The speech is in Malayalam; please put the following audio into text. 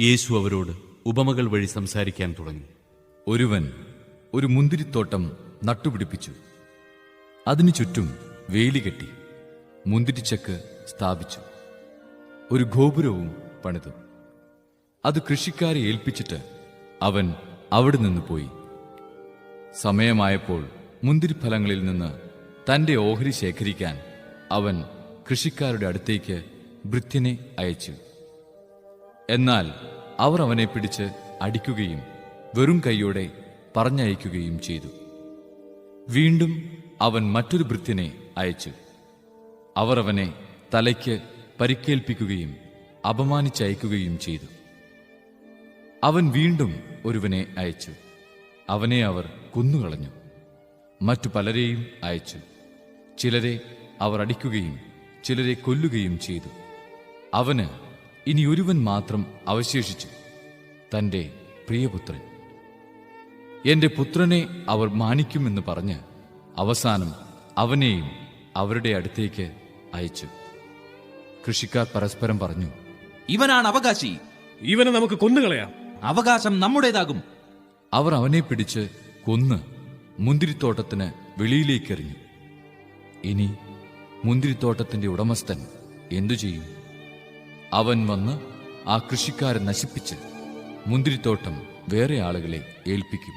യേശു അവരോട് ഉപമകൾ വഴി സംസാരിക്കാൻ തുടങ്ങി. ഒരുവൻ ഒരു മുന്തിരിത്തോട്ടം നട്ടുപിടിപ്പിച്ചു. അതിനു ചുറ്റും വേലി കെട്ടി മുന്തിരിച്ചക്ക് സ്ഥാപിച്ചു. ഒരു ഗോപുരവും പണിതു. അത് കൃഷിക്കാരെ ഏൽപ്പിച്ചിട്ട് അവൻ അവിടെ നിന്ന് പോയി. സമയമായപ്പോൾ മുന്തിരിഫലങ്ങളിൽ നിന്ന് തന്റെ ഓഹരി ശേഖരിക്കാൻ അവൻ കൃഷിക്കാരുടെ അടുത്തേക്ക് ഭൃത്യനെ അയച്ചു. എന്നാൽ അവർ അവനെ പിടിച്ച് അടിക്കുകയും വെറും കൈയോടെ പറഞ്ഞയക്കുകയും ചെയ്തു. വീണ്ടും അവൻ മറ്റൊരു ഭൃത്യനെ അയച്ചു. അവർ അവനെ തലയ്ക്ക് പരിക്കേൽപ്പിക്കുകയും അപമാനിച്ചയക്കുകയും ചെയ്തു. അവൻ വീണ്ടും ഒരുവനെ അയച്ചു. അവനെ അവർ കൊന്നുകളഞ്ഞു. മറ്റു പലരെയും അയച്ചു. ചിലരെ അവർ അടിക്കുകയും ചിലരെ കൊല്ലുകയും ചെയ്തു. അവന് ഇനി ഒരുവൻ മാത്രം അവശേഷിച്ചു തന്റെ പ്രിയപുത്രൻ. എന്റെ പുത്രനെ അവർ മാനിക്കുമെന്ന് പറഞ്ഞ് അവസാനം അവനെയും അവരുടെ അടുത്തേക്ക് അയച്ചു. കൃഷിക്കാർ പരസ്പരം പറഞ്ഞു ഇവനാണ് അവകാശി. ഇവനെ നമുക്ക് കൊന്നുകളയാം അവകാശം നമ്മുടേതാകും. അവർ അവനെ പിടിച്ച് കൊന്ന് മുന്തിരിത്തോട്ടത്തിന് വെളിയിലേക്കെറിഞ്ഞു. ഇനി മുന്തിരിത്തോട്ടത്തിന്റെ ഉടമസ്ഥൻ എന്തു ചെയ്യും? അവൻ വന്ന് ആ കൃഷിക്കാരെ നശിപ്പിച്ച് മുന്തിരിത്തോട്ടം വേറെ ആളുകളെ ഏൽപ്പിക്കും.